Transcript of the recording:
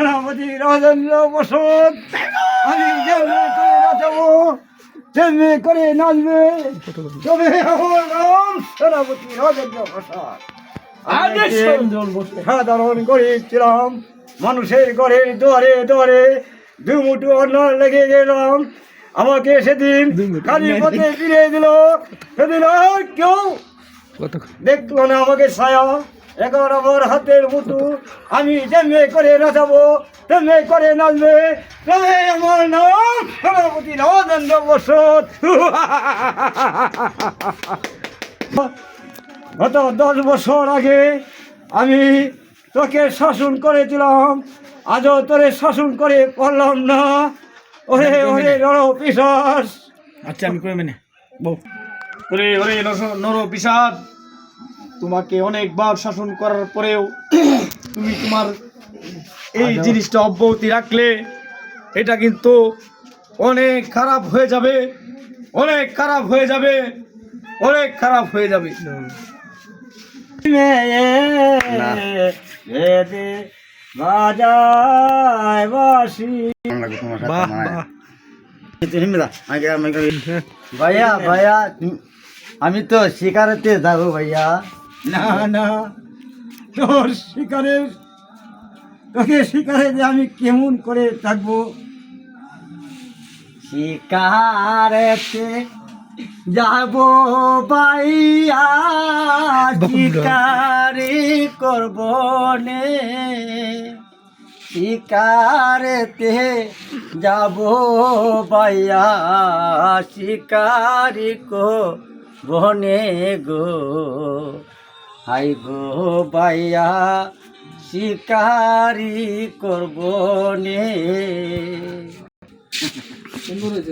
সেনাপতি রাজেন্দ্র বসত আমি যেমনি করে নাচাবো তেমনি করে নাচবে। তবে আমার নাম সেনাপতি রাজেন্দ্র একটি সাধারণ গরিব ছিলাম মানুষের ঘরের দুয়ারে দুয়ারে দু মুঠো অন্ন লেগে গেলাম। আমাকে সেদিন খালি পথে ফিরে দিল। সেদিন আর কেউ দেখল না আমাকে ছায়া। এগারো আমার হাতের মুঠু আমি যেমনি করে নাচাবো তেমনি করে নাচবে। তবে আমার নাম সেনাপতি রাজেন্দ্র বসত। গত দশ বছর আগে আমি তোকে শাসন করেছিলাম। আজও তোরে শাসন করে পারলাম না। ওরে ওরে নর পিসাস আচ্ছা আমি করে মেনে। বউ। ওরে ওরে নর- নর পিসাদ তোমাকে অনেকবার শাসন করার পরেও তুমি তোমার এই জিনিসটা অব্যাহতি রাখলে এটা কিন্তু অনেক খারাপ হয়ে যাবে অনেক খারাপ হয়ে যাবে অনেক খারাপ হয়ে যাবে। বাজায় বাসি। ভাইয়া ভাইয়া আমি তো শিকারেতে যাব ভাইয়া। না না তোর শিকারের তোকে শিকারে যে আমি কেমন করে থাকব? শিকারেতে যাব ভাইয়া শিকারি করব নে। শিকারেতে যাব ভাইয়া শিকারি কো বনে গো। হাই গো ভাইয়া শিকারি করব নে।